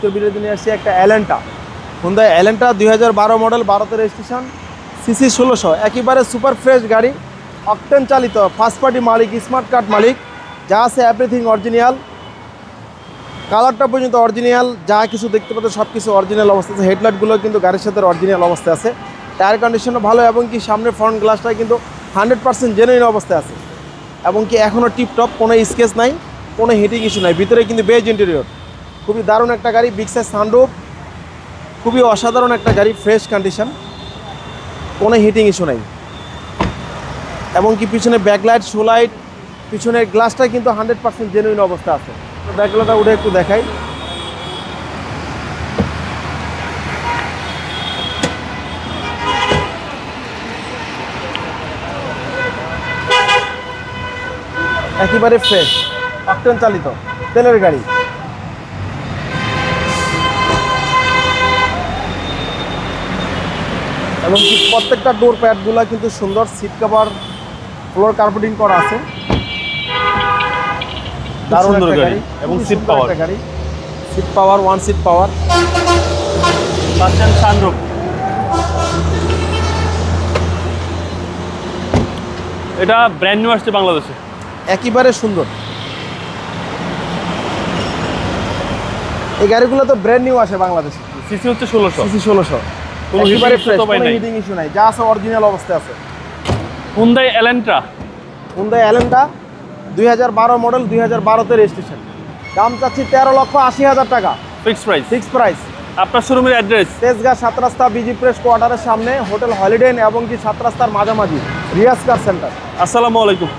আজকের ভিডিওতে নিয়ে আসছি একটা অ্যালেন্টা। হুন্দাই অ্যালেন্টা দুই হাজার বারো মডেল বারোতে রেজিস্ট্রেশন সিসি ষোলোশো। একেবারে সুপার ফ্রেশ গাড়ি অকটেন চালিত ফার্স্ট পার্টি মালিক স্মার্ট কার্ড মালিক, যা আছে এভরিথিং অরিজিনাল কালারটা পর্যন্ত অরিজিনাল যা কিছু দেখতে পাচ্ছেন সব কিছু অরিজিনাল অবস্থা আছে। হেডলাইটগুলো কিন্তু গাড়ির সাথে অরিজিনাল অবস্থায় আছে। টায়ার কন্ডিশনও ভালো এবং কি সামনের ফ্রন্ট গ্লাসটা কিন্তু হান্ড্রেড পার্সেন্ট জেনুইন অবস্থায় আছে। এবং কি এখনও টিপটপ কোনো স্কেচ নাই, কোনো হিটিং ইস্যু নাই। ভিতরে কিন্তু বেজ ইন্টেরিয়র খুবই দারুণ একটা গাড়ি সাইজ সানরুফ খুবই অসাধারণ একটা গাড়ি ফ্রেশ কন্ডিশন কোনো হিটিং ইস্যু নাই। এবং কি পিছনে ব্যাকলাইট শোলাইট পিছনের গ্লাসটা কিন্তু হান্ড্রেড পার্সেন্ট জেনুইন অবস্থা আছে। ব্যাকলাইটটা উঠে একটু দেখাই। একেবারে ফ্রেশ অক্টেন চালিত, তেলের গাড়ি। এবং কি প্রত্যেকটা ডোর প্যাডগুলো কিন্তু সুন্দর সিট কভার ফ্লোর কার্পেটিং করা আছে। দারুণ একটা গাড়ি এবং power। একটা গাড়ি। Seat power one seat power পাচ্ছেন সানরুফ এটা ব্র্যান্ড নিউ আসছে বাংলাদেশে। একেবারে সুন্দর। এই গাড়িগুলো তো ব্র্যান্ড নিউ আসে বাংলাদেশে। সিসি হচ্ছে ষোলোশো। সিসি ষোলোশো। একেবারে ফ্রেশ কোনো। হিটিং ইস্যু নাই। যা আছে অরিজিনাল অবস্থায় আছে। হুন্দাই এলেন্ট্রা হুন্দাই অ্যালেন্টা দুই হাজার বারো মডেল দুই হাজার বারোতে রেজিস্ট্রেশন দাম চাচ্ছি তেরো লক্ষ আশি হাজার টাকা। ফিক্সড প্রাইস ফিক্স প্রাইস আপনার শোরুমের অ্যাড্রেস তেজগাঁ সাত রাস্তা বিজি প্রেস কোয়ার্টারের সামনে হোটেল হলিডে এবং কি সাত রাস্তার মাঝামাঝি রিয়াজ কার সেন্টার আসসালামু আলাইকুম।